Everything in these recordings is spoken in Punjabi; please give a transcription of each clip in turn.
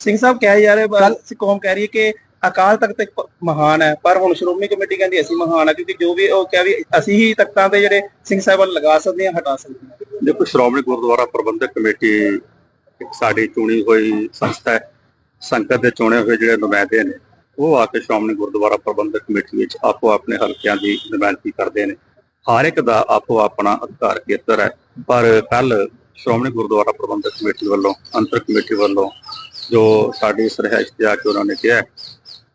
ਸਿੰਘ ਸਾਹਿਬ ਕਹਿ ਜਾ ਰਹੇ ਕੌਮ ਕਹਿ ਰਹੀ ਹੈ ਕਿ ਅਕਾਲ ਤਖਤ ਪ- ਮਹਾਨ ਹੈ ਪਰ ਹੁਣ ਸ਼੍ਰੋਮਣੀ ਕਮੇਟੀ ਕਹਿੰਦੀ ਅਸੀਂ ਮਹਾਨ ਆ ਕਿਉਂਕਿ ਜੋ ਵੀ ਉਹ ਕਿਹਾ ਵੀ ਅਸੀਂ ਹੀ ਤਖਤਾਂ ਤੇ ਜਿਹੜੇ ਸਿੰਘ ਸਾਹਿਬਾਨ ਲਗਾ ਸਕਦੇ ਹਾਂ ਹਟਾ ਸਕਦੇ ਹਾਂ। ਦੇਖੋ ਸ਼੍ਰੋਮਣੀ ਗੁਰਦੁਆਰਾ ਪ੍ਰਬੰਧਕ ਕਮੇਟੀ ਇੱਕ ਸਾਡੀ ਚੁਣੀ ਹੋਈ ਸੰਸਥਾ ਹੈ ਸੰਗਤ ਦੇ ਚੁਣੇ ਹੋਏ ਜਿਹੜੇ ਨੁਮਾਇੰਦੇ ਨੇ ਉਹ ਆ ਕੇ ਸ਼੍ਰੋਮਣੀ ਗੁਰਦੁਆਰਾ ਪ੍ਰਬੰਧਕ ਕਮੇਟੀ ਵਿੱਚ ਆਪੋ ਆਪਣੇ ਹਲਕਿਆਂ ਦੀ ਨੁਮਾਇੰਦਗੀ ਕਰਦੇ ਨੇ। ਹਰ ਇੱਕ ਦਾ ਆਪੋ ਆਪਣਾ ਅਧਿਕਾਰ ਖੇਤਰ ਹੈ ਪਰ ਕੱਲ ਸ਼੍ਰੋਮਣੀ ਗੁਰਦੁਆਰਾ ਪ੍ਰਬੰਧਕ ਕਮੇਟੀ ਵੱਲੋਂ ਅੰਤਰ ਕਮੇਟੀ ਵੱਲੋਂ ਜੋ ਸਾਡੀ ਸਰਹਾਇਸ਼ ਤੇ ਆ ਕੇ ਉਹਨਾਂ ਨੇ ਕਿਹਾ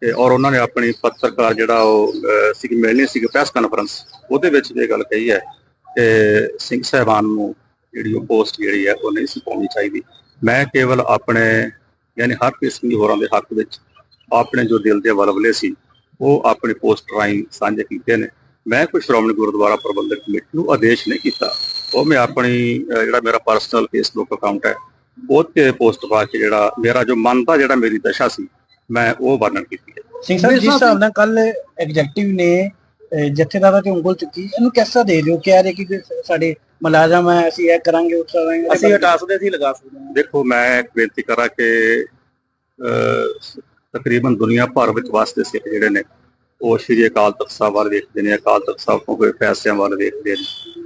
ਤੇ ਔਰ ਉਹਨਾਂ ਨੇ ਆਪਣੀ ਪੱਤਰਕਾਰ ਜਿਹੜਾ ਉਹ ਅਹ, ਸੀ ਮਿਲਣੀ ਸੀ ਪ੍ਰੈਸ ਕਾਨਫਰੰਸ ਉਹਦੇ ਵਿੱਚ ਇਹ ਗੱਲ ਕਹੀ ਹੈ ਕਿ ਸਿੰਘ ਸਾਹਿਬਾਨ ਨੂੰ ਜਿਹੜੀ ਉਹ ਪੋਸਟ ਜਿਹੜੀ ਹੈ ਉਹ ਨਹੀਂ ਸੀ ਪਾਉਣੀ ਚਾਹੀਦੀ। ਮੈਂ ਕੇਵਲ ਆਪਣੇ ਯਾਨੀ ਹਰਪ੍ਰੀਤ ਸਿੰਘ ਹੋਰਾਂ ਦੇ ਹੱਕ ਵਿੱਚ ਆਪਣੇ ਜੋ ਦਿਲ ਦੇ ਵਲਵਲੇ ਸੀ ਉਹ ਆਪਣੀ ਪੋਸਟ ਰਾਹੀਂ ਸਾਂਝੇ ਕੀਤੇ ਨੇ। ਮੈਂ ਕੋਈ ਸ਼੍ਰੋਮਣੀ ਗੁਰਦੁਆਰਾ ਪ੍ਰਬੰਧਕ ਕਮੇਟੀ ਨੂੰ ਆਦੇਸ਼ ਨਹੀਂ ਕੀਤਾ। ਉਹ ਮੈਂ ਆਪਣੀ ਜਿਹੜਾ ਮੇਰਾ ਪਰਸਨਲ ਫੇਸਬੁੱਕ ਅਕਾਊਂਟ ਹੈ ਉਹ ਤੇ ਪੋਸਟ ਪਾ ਕੇ ਜਿਹੜਾ ਮੇਰਾ ਜੋ ਮਨ ਦਾ ਜਿਹੜਾ ਮੇਰੀ ਦਸ਼ਾ ਸੀ ਮੈਂ ਉਹ ਵਰਣਨ ਕੀਤੀ ਹੈ। ਸਿੰਘ ਸਾਹਿਬ ਜਿਸ ਹਿਸਾਬ ਨਾਲ ਕੱਲ ਐਗਜ਼ੈਕਟਿਵ ਨੇ ਜਥੇਦਾਰਾਂ ਤੇ ਉਂਗਲ ਚੁੱਕੀ ਇਹਨੂੰ ਕਿਸਾ ਦੇ ਦਿਓ ਕਹਿ ਰਹੇ ਕਿ ਸਾਡੇ ਮੁਲਾਜ਼ਮ ਹੈ ਅਸੀਂ ਇਹ ਕਰਾਂਗੇ ਉਹ ਕਰਾਂਗੇ। ਅਸੀਂ ਹਟਾ ਸਕਦੇ ਅਸੀਂ ਲਗਾ ਸਕਦੇ ਹਾਂ। ਦੇਖੋ ਮੈਂ ਇੱਕ ਬੇਨਤੀ ਕਰਾਂ ਕਿ ਤਕਰੀਬਨ ਦੁਨੀਆ ਭਰ ਵਿੱਚ ਵਸਦੇ ਸਿੱਖ ਜਿਹੜੇ ਨੇ ਉਹ ਸ਼੍ਰੀ ਅਕਾਲ ਤਖਤ ਸਾਹਿਬ ਵੱਲ ਵੇਖਦੇ ਨੇ ਅਕਾਲ ਤਖਤ ਸਾਹਿਬ ਤੋਂ ਹੋਏ ਫੈਸਲਿਆਂ ਵੱਲ ਵੇਖਦੇ ਨੇ।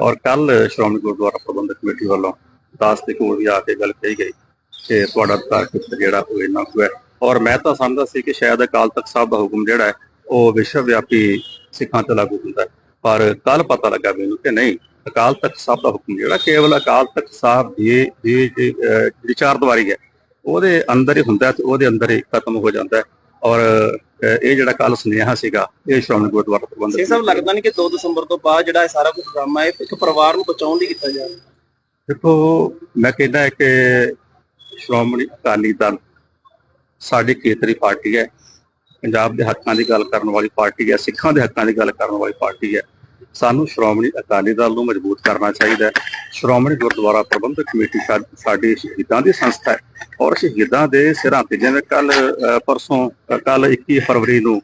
ਔਰ ਕੱਲ ਸ਼੍ਰੋਮਣੀ ਗੁਰਦੁਆਰਾ ਪ੍ਰਬੰਧਕ ਕਮੇਟੀ ਵੱਲੋਂ ਦਾਸ ਦੇ ਕੋਲ ਵੀ ਆ ਕੇ ਗੱਲ ਕਹੀ ਗਈ ਕਿ ਤੁਹਾਡਾ ਅਧਿਕਾਰ ਖੇਤਰ ਜਿਹੜਾ ਉਹ ਇੰਨਾ ਕੁ ਹੈ। ਔਰ ਮੈਂ ਤਾਂ ਸਮਝਦਾ ਸੀ ਕਿ ਸ਼ਾਇਦ ਅਕਾਲ ਤਖਤ ਸਾਹਿਬ ਦਾ ਹੁਕਮ ਜਿਹੜਾ ਹੈ, ਉਹ ਵਿਸ਼ਵ ਵਿਆਪੀ ਸਿੱਖਾਂ ਤੇ ਲਾਗੂ ਹੁੰਦਾ ਪਰ ਕੱਲ ਪਤਾ ਲੱਗਾ ਮੈਨੂੰ ਕਿ ਨਹੀਂ, ਅਕਾਲ ਤਖਤ ਸਾਹਿਬ ਦਾ ਹੁਕਮ ਜਿਹੜਾ ਕੇਵਲ ਅਕਾਲ ਤਖਤ ਸਾਹਿਬ ਦੀ ਜਿਹੜੀ ਚਾਰ ਦੀਵਾਰੀ ਹੈ, ਉਹਦੇ ਅੰਦਰ ਹੀ ਹੁੰਦਾ ਤੇ ਉਹਦੇ ਅੰਦਰ ਹੀ ਖਤਮ ਹੋ ਜਾਂਦਾ ਔਰ ਇਹ ਜਿਹੜਾ ਕੱਲ ਸੁਨੇਹਾ ਸੀਗਾ, ਇਹ ਸ਼੍ਰੋਮਣੀ ਗੁਰਦੁਆਰਾ ਪ੍ਰਬੰਧਕ ਸਿੰਘ ਸਾਹਿਬ, ਲੱਗਦਾ ਨਹੀਂ ਕਿ 2 ਦਸੰਬਰ ਤੋਂ ਬਾਅਦ ਜਿਹੜਾ ਇਹ ਸਾਰਾ ਕੁਝ ਡਰਾਮਾ ਹੈ, ਇੱਕ ਪਰਿਵਾਰ ਨੂੰ ਬਚਾਉਣ ਲਈ ਕੀਤਾ ਜਾ ਰਿਹਾ ਦੇਖੋ, ਮੈਂ ਕਹਿੰਦਾ ਕਿ ਸ਼੍ਰੋਮਣੀ ਅਕਾਲੀ ਦਲ ਸਾਡੀ ਖੇਤਰੀ ਪਾਰਟੀ ਹੈ। ਪੰਜਾਬ ਦੇ ਹੱਕਾਂ ਦੀ ਗੱਲ ਕਰਨ ਵਾਲੀ ਪਾਰਟੀ ਹੈ, ਸਿੱਖਾਂ ਦੇ ਹੱਕਾਂ ਦੀ ਗੱਲ ਕਰਨ ਵਾਲੀ ਪਾਰਟੀ ਹੈ। ਸਾਨੂੰ ਸ਼੍ਰੋਮਣੀ ਅਕਾਲੀ ਦਲ ਨੂੰ ਮਜ਼ਬੂਤ ਕਰਨਾ ਚਾਹੀਦਾ ਹੈ। ਸ਼੍ਰੋਮਣੀ ਗੁਰਦੁਆਰਾ ਪ੍ਰਬੰਧਕ ਕਮੇਟੀ ਸਾ- ਸਾਡੀ ਸ਼ਹੀਦਾਂ ਦੀ ਸੰਸਥਾ ਹੈ ਔਰ ਸ਼ਹੀਦਾਂ ਦੇ ਸਿਰਾਂ ਤੇ ਜਿਵੇਂ ਕੱਲ ਪਰਸੋਂ ਕੱਲ 21 ਫਰਵਰੀ ਨੂੰ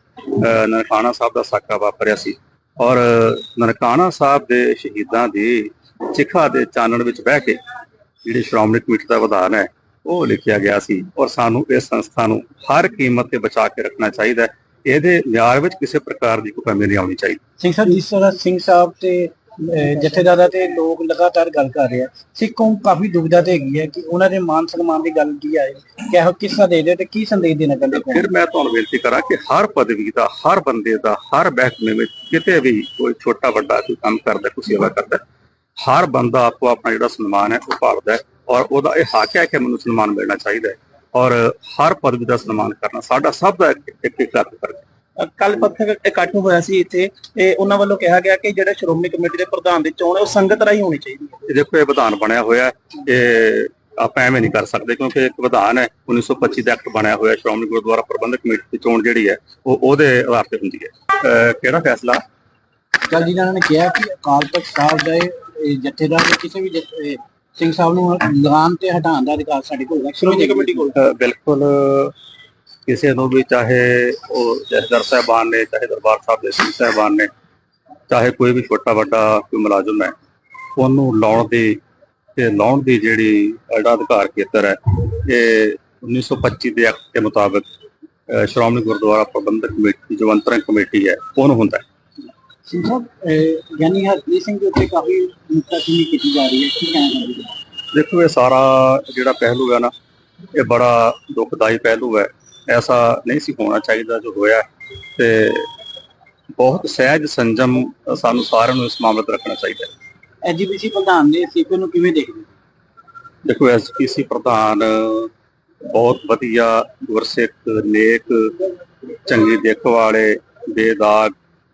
ਨਨਕਾਣਾ ਸਾਹਿਬ ਦਾ ਸਾਕਾ ਵਾਪਰਿਆ ਸੀ ਔਰ ਨਨਕਾਣਾ ਸਾਹਿਬ ਦੇ ਸ਼ਹੀਦਾਂ ਦੀ ਸਿੱਖਾਂ ਦੇ ਚਾਨਣ ਵਿੱਚ ਬਹਿ ਕੇ ਜਿਹੜੀ ਸ਼੍ਰੋਮਣੀ ਕਮੇਟੀ ਦਾ ਵਿਧਾਨ ਹੈ ਉਹ ਲਿਖਿਆ ਗਿਆ ਸੀ ਔਰ ਸਾਨੂੰ ਇਸ ਸੰਸਥਾ ਨੂੰ ਹਰ ਕੀਮਤ ਤੇ ਬਚਾ ਕੇ ਰੱਖਣਾ ਚਾਹੀਦਾ ਹੈ। ਇਹਦੇ ਮਿਆਰ ਵਿੱਚ ਕਿਸੇ ਪ੍ਰਕਾਰ ਦੀ ਕੋਈ ਕਮੀ ਨਹੀਂ ਆਉਣੀ ਚਾਹੀਦੀ। ਸਿੰਘ ਸਾਹਿਬ ਜਿਸ ਤਰ੍ਹਾਂ ਸਿੰਘ ਸਾਹਿਬ ਤੇ ਜਥੇਦਾਰਾਂ ਤੇ ਲੋਕ ਲਗਾਤਾਰ ਗੱਲ ਕਰ ਰਹੇ ਆ ਸਿੱਖ ਕਾਫੀ ਦੁਬਿਧਾ ਤੇ ਹੈਗੀ ਹੈ ਕਿ ਉਹਨਾਂ ਦੇ ਮਾਨ ਸਨਮਾਨ ਦੀ ਗੱਲ ਕੀ ਆਏ ਕਿਹੋ ਕਿਸਾ ਦੇ ਦੇ ਤੇ ਕੀ ਸੰਦੇਸ਼ ਦੇਣਾ ਚਾਹੁੰਦੇ ਹੋ? ਫਿਰ ਮੈਂ ਤੁਹਾਨੂੰ ਬੇਨਤੀ ਕਰਾਂ ਕਿ ਹਰ ਪਦਵੀ ਦਾ ਹਰ ਬੰਦੇ ਦਾ ਹਰ ਮਹਿਕਮੇ ਵਿੱਚ ਕਿਤੇ ਵੀ ਕੋਈ ਛੋਟਾ ਵੱਡਾ ਕੋਈ ਕੰਮ ਕਰਦਾ ਕੋਈ ਸੇਵਾ ਕਰਦਾ ਹਰ ਬੰਦਾ ਆਪੋ ਆਪਣਾ ਜਿਹੜਾ ਸਨਮਾਨ ਹੈ ਉਹ ਭਾਲਦਾ ਹੈ ਔਰ ਉਹਦਾ ਇਹ ਹੱਕ ਹੈ ਕਿ ਮੈਨੂੰ ਸਨਮਾਨ ਮਿਲਣਾ ਚਾਹੀਦਾ ਹੈ ਔਰ ਹਰ ਪਦਵੀ ਦਾ ਸਨਮਾਨ ਕਰਨਾ ਸਾਡਾ ਸਭ ਦਾ ਇੱਕ ਇੱਕ ਇੱਕ ਹੱਕ ਹੈ। ਕੱਲ ਪੱਥਰ ਇਕੱਠ ਹੋਇਆ ਸੀ ਇੱਥੇ ਤੇ ਉਹਨਾਂ ਵੱਲੋਂ ਕਿਹਾ ਗਿਆ ਕਿ ਜਿਹੜਾ ਸ਼੍ਰੋਮਣੀ ਕਮੇਟੀ ਦੇ ਪ੍ਰਧਾਨ ਦੀ ਚੋਣ ਹੈ ਉਹ ਸੰਗਤ ਰਾਹੀਂ ਹੋਣੀ ਚਾਹੀਦੀ ਹੈ। ਦੇਖੋ ਇਹ ਵਿਧਾਨ ਬਣਿਆ ਹੋਇਆ ਇਹ ਆਪਾਂ ਐਵੇਂ ਨਹੀਂ ਕਰ ਸਕਦੇ ਕਿਉਂਕਿ ਇੱਕ ਵਿਧਾਨ ਹੈ 1925 ਦਾ ਐਕਟ ਬਣਿਆ ਹੋਇਆ ਸ਼੍ਰੋਮਣੀ ਗੁਰਦੁਆਰਾ ਪ੍ਰਬੰਧਕ ਕਮੇਟੀ ਦੀ ਚੋਣ ਜਿਹੜੀ ਹੈ ਉਹ ਉਹਦੇ ਆਧਾਰ ਤੇ ਹੁੰਦੀ ਹੈ। ਕਿਹੜਾ ਫੈਸਲਾ? ਕੱਲ ਜਿਹਨਾਂ ਨੇ ਕਿਹਾ ਕਿ ਅਕਾਲ ਤਖਤ ਸਾਹਿਬ ਦਾ ਜਥੇਦਾਰ ਨੇ ਕਿਸੇ ਵੀ ਜਥੇ- ਇਹ ਸਿੰਘ ਸਾਹਿਬ ਨੂੰ ਲਗਾਨ ਤੇ ਹਟਾਉਣ ਦਾ ਅਧਿਕਾਰ ਸਾਡੇ ਕੋਲ ਹੈ। ਸ਼੍ਰੋਮਣੀ ਕਮੇਟੀ ਕੋਲ? ਬਿਲਕੁਲ ਕਿਸੇ ਨੂੰ ਵੀ ਚਾਹੇ ਉਹ ਜਥੇਦਾਰ ਸਾਹਿਬਾਨ ਨੇ ਚਾਹੇ ਦਰਬਾਰ ਸਾਹਿਬ ਦੇ ਸਿੰਘ ਸਾਹਿਬਾਨ ਨੇ ਚਾਹੇ ਕੋਈ ਵੀ ਛੋਟਾ ਵੱਡਾ ਕੋਈ ਮੁਲਾਜ਼ਮ ਹੈ ਉਹਨੂੰ ਲਾਉਣ ਦੀ ਤੇ ਲਾਉਣ ਦੀ ਜਿਹੜੀ ਜਿਹੜਾ ਅਧਿਕਾਰ ਖੇਤਰ ਹੈ ਇਹ 1925 ਦੇ ਐਕਟ ਦੇ ਮੁਤਾਬਕ ਸ਼੍ਰੋਮਣੀ ਗੁਰਦੁਆਰਾ ਪ੍ਰਬੰਧਕ ਕਮੇਟੀ ਜੋ ਅੰਤਰੰਗ ਕਮੇਟੀ ਹੈ ਉਹਨੂੰ ਹੁੰਦਾ ਹੈ। ਸਿੰਘ ਸਾਹਿਬ ਅਹ, ਗਿਆਨੀ ਹਰਪ੍ਰੀਤ ਸਿੰਘ ਦੇ ਉੱਤੇ ਕਾਫੀ ਨੁਕਤਾਚੀਨੀ ਕੀਤੀ ਜਾ ਰਹੀ ਹੈ? ਕੀ ਕਹਿਣਾ ਚਾਹੁੰਦੇ ਹੋ ਦੇਖੋ ਇਹ ਸਾਰਾ ਜਿਹੜਾ ਪਹਿਲੂ ਹੈ ਨਾ ਇਹ ਬੜਾ ਦੁਖਦਾਈ ਪਹਿਲੂ ਹੈ। ਐਸਾ ਨਹੀਂ ਸੀ ਹੋਣਾ ਚਾਹੀਦਾ ਜੋ ਹੋਇਆ ਤੇ ਬਹੁਤ ਸਹਿਜ ਸੰਜਮ ਸਾਨੂੰ ਸਾਰਿਆਂ ਨੂੰ ਇਸ ਮਾਮਲੇ ਤੇ ਰੱਖਣਾ ਚਾਹੀਦਾ ਹੈ। ਐਜੀਪੀਸੀ ਪ੍ਰਧਾਨ ਨੇ ਸੀਪੀ ਨੂੰ ਕਿਵੇਂ ਦੇਖਦੇ? ਦੇਖੋ ਐਸਪੀਸੀ ਪ੍ਰਧਾਨ ਬਹੁਤ ਵਧੀਆ ਗੁਰਸਿੱਖ ਨੇਕ ਚੰਗੀ ਦੇਖ ਵਾਲੇ ਬੇਦਾਗ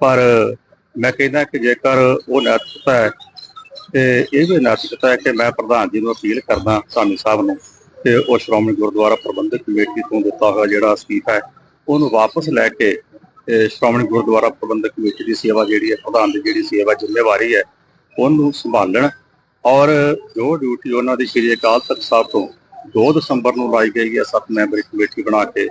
ਪਰ ਮੈਂ ਕਹਿੰਦਾ ਕਿ ਜੇਕਰ ਉਹ ਨੈਤਿਕਤਾ ਹੈ ਤੇ ਇਹ ਵੀ ਨੈਤਿਕਤਾ ਹੈ ਕਿ ਮੈਂ ਪ੍ਰਧਾਨ ਜੀ ਨੂੰ ਅਪੀਲ ਕਰਦਾ ਧਾਮੀ ਸਾਹਿਬ ਨੂੰ ਕਿ ਉਹ ਸ਼੍ਰੋਮਣੀ ਗੁਰਦੁਆਰਾ ਪ੍ਰਬੰਧਕ ਕਮੇਟੀ ਤੋਂ ਦਿੱਤਾ ਹੋਇਆ ਜਿਹੜਾ ਅਸਤੀਫਾ ਹੈ, ਉਹਨੂੰ ਵਾਪਸ ਲੈ ਕੇ ਸ਼੍ਰੋਮਣੀ ਗੁਰਦੁਆਰਾ ਪ੍ਰਬੰਧਕ ਕਮੇਟੀ ਦੀ ਸੇਵਾ ਜਿਹੜੀ ਹੈ, ਪ੍ਰਧਾਨ ਦੀ ਜਿਹੜੀ ਸੇਵਾ ਜ਼ਿੰਮੇਵਾਰੀ ਹੈ, ਉਹਨੂੰ ਸੰਭਾਲਣ ਔਰ ਜੋ ਡਿਊਟੀ ਉਹਨਾਂ ਦੀ ਸ਼੍ਰੀ ਅਕਾਲ ਤਖਤ ਸਾਹਿਬ ਤੋਂ 2 ਦਸੰਬਰ ਨੂੰ ਲਾਈ ਗਈ ਹੈ, ਸੱਤ ਮੈਂਬਰੀ ਕਮੇਟੀ ਬਣਾ ਕੇ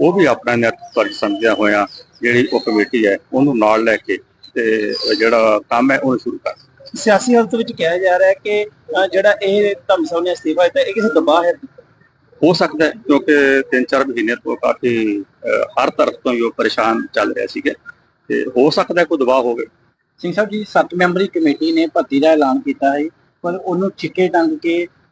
ਉਹ ਵੀ ਆਪਣਾ ਨੈਤਿਕ ਫਰਜ਼ ਸਮਝਿਆ ਹੋਇਆ ਜਿਹੜੀ ਉਹ ਕਮੇਟੀ ਹੈ ਉਹਨੂੰ ਨਾਲ ਲੈ ਕੇ ਤੇ ਜਿਹੜਾ ਕੰਮ ਹੈ ਉਹ ਸ਼ੁਰੂ ਕਰ ਸਿਆਸੀ ਹਾਲਤ ਵਿੱਚ ਕਿਹਾ ਜਾ ਰਿਹਾ ਹੈ ਕਿ ਜਿਹੜਾ ਇਹ ਧਰਮ ਸਾਹਿਬ ਨੇ ਅਸਤੀਫਾ ਦਿੱਤਾ ਇਹ ਕਿਸੇ ਦਬਾਅ ਹੈ? ਹੋ ਸਕਦਾ ਹੈ ਕਿਉਂਕਿ 3-4 ਮਹੀਨੇ ਤੋਂ ਕਾਫੀ ਹਰ ਤਰਫ ਤੋਂ ਹੀ ਉਹ ਪਰੇਸ਼ਾਨ ਚੱਲ ਰਿਹਾ ਸੀਗਾ। ਤੇ ਹੋ ਸਕਦਾ ਕੋਈ ਦਬਾਅ ਹੋਵੇ। ਸਿੰਘ ਸਾਹਿਬ ਜੀ ਸੱਤ ਮੈਂਬਰੀ ਕਮੇਟੀ ਨੇ ਭਰਤੀ ਦਾ ਐਲਾਨ ਕੀਤਾ ਹੈ ਪਰ ਉਹਨੂੰ ਛਿੱਕੇ ਟੰਗ ਕੇ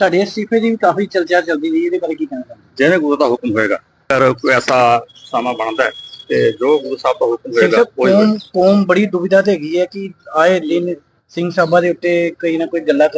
ਤੁਹਾਡੇ ਅਸਤੀਫੇ ਦੀ ਵੀ ਕਾਫੀ ਚਰਚਾ ਚੱਲਦੀ ਰਹੀ ਇਹਦੇ ਬਾਰੇ ਕੀ ਕਹਿਣਾ ਚਾਹੁੰਦੇ ਜਿਵੇਂ ਗੁਰੂ ਦਾ ਹੁਕਮ ਹੋਏਗਾ ਕੋਈ ਐਸਾ ਸਮਾਂ ਬਣਦਾ ਹੈ ਤੇ ਜੋ ਗੁਰੂ ਸਾਹਿਬ ਦਾ ਹੁਕਮ ਹੋਏਗਾ ਹੋਏਗਾ। ਕੌਮ ਬੜੀ ਦੁਵਿਧਾ ਤੇ ਹੈਗੀ ਹੈ ਕਿ ਆਏ ਦਿਨ ਸਿੰਘ ਸਾਹਿਬਾਂ ਦੇ ਉੱਤੇ ਕਈ ਨਾ ਕੋਈ ਗੱਲਾਂ